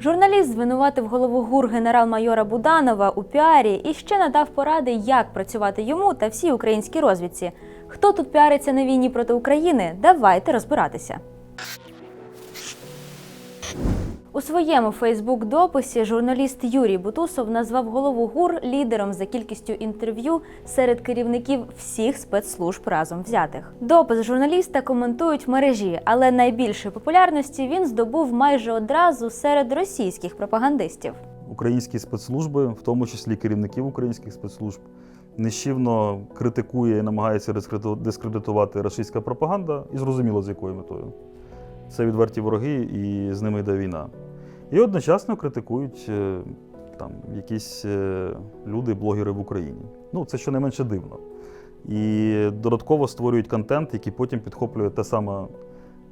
Журналіст звинуватив голову ГУР генерал-майора Буданова у піарі і ще надав поради, як працювати йому та всій українській розвідці. Хто тут піариться на війні проти України? Давайте розбиратися. У своєму Фейсбук-дописі журналіст Юрій Бутусов назвав голову ГУР лідером за кількістю інтерв'ю серед керівників всіх спецслужб разом взятих. Допис журналіста коментують мережі, але найбільшої популярності він здобув майже одразу серед російських пропагандистів. Українські спецслужби, в тому числі керівників українських спецслужб, нещівно критикує і намагається дискредиту- дискредитувати російська пропаганда, і зрозуміло з якою метою. Це відверті вороги, і з ними йде війна. І одночасно критикують е, там, якісь е, люди, блогери в Україні. Ну, це щонайменше дивно. І додатково створюють контент, який потім підхоплює та сама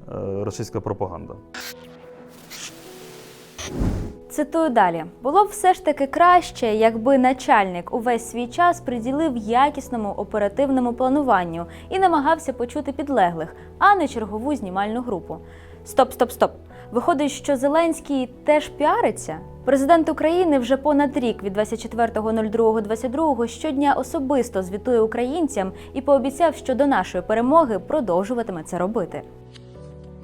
е, російська пропаганда. Цитую далі: було б все ж таки краще, якби начальник увесь свій час приділив якісному оперативному плануванню і намагався почути підлеглих, а не чергову знімальну групу. Стоп, стоп, стоп. Виходить, що Зеленський теж піариться. Президент України вже понад рік від 24.02.22 щодня особисто звітує українцям і пообіцяв, що до нашої перемоги продовжуватиме це робити.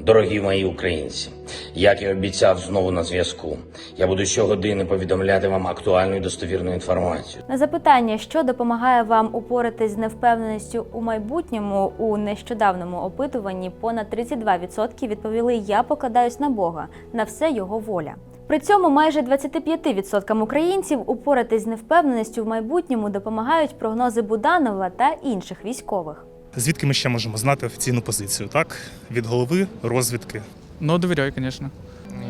Дорогі мої українці, як і обіцяв знову на зв'язку. Я буду щогодини повідомляти вам актуальну і достовірну інформацію. На запитання, що допомагає вам упоратись з невпевненістю у майбутньому, у нещодавному опитуванні понад 32% відповіли: Я покладаюсь на Бога, на все його воля. При цьому майже 25% українців упоратись з невпевненістю в майбутньому допомагають прогнози Буданова та інших військових. Звідки ми ще можемо знати офіційну позицію? Так, від голови розвідки. Ну, довіряю, звісно.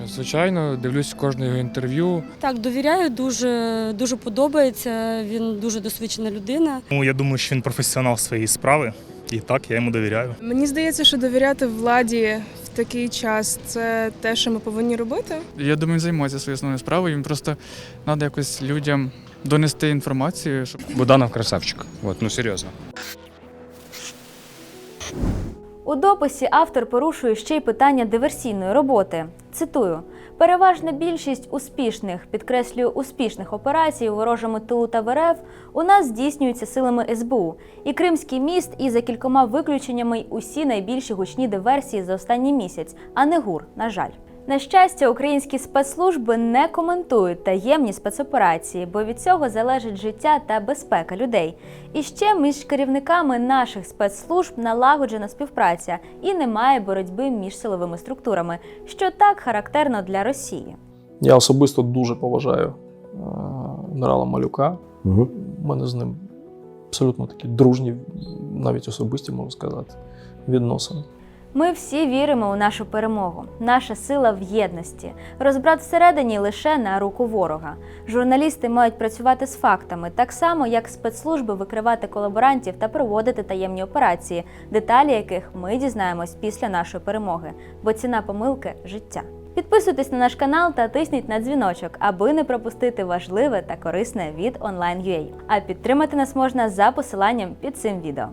Звичайно, дивлюсь кожне його інтерв'ю. Так, довіряю, дуже, дуже подобається. Він дуже досвідчена людина. Тому я думаю, що він професіонал своєї справи, і так я йому довіряю. Мені здається, що довіряти владі в такий час це те, що ми повинні робити. Я думаю, він займається своєю основною справою. Їм просто треба якось людям донести інформацію, щоб Буданов красавчик. От, ну серйозно. У дописі автор порушує ще й питання диверсійної роботи. Цитую: переважна більшість успішних, підкреслюю, успішних операцій у ворожому тилу та в РФ у нас здійснюються силами СБУ. І Кримський міст, і за кількома виключеннями усі найбільші гучні диверсії за останній місяць, а не ГУР, на жаль. На щастя, українські спецслужби не коментують таємні спецоперації, бо від цього залежить життя та безпека людей. І ще між керівниками наших спецслужб налагоджена співпраця і немає боротьби між силовими структурами, що так характерно для Росії. Я особисто дуже поважаю е, генерала Малюка. Угу. У мене з ним абсолютно такі дружні, навіть особисті, можна сказати, відносини. Ми всі віримо у нашу перемогу. Наша сила в єдності. Розбрат всередині лише на руку ворога. Журналісти мають працювати з фактами, так само як спецслужби викривати колаборантів та проводити таємні операції, деталі яких ми дізнаємось після нашої перемоги. Бо ціна помилки життя. Підписуйтесь на наш канал та тисніть на дзвіночок, аби не пропустити важливе та корисне від Online.ua. А підтримати нас можна за посиланням під цим відео.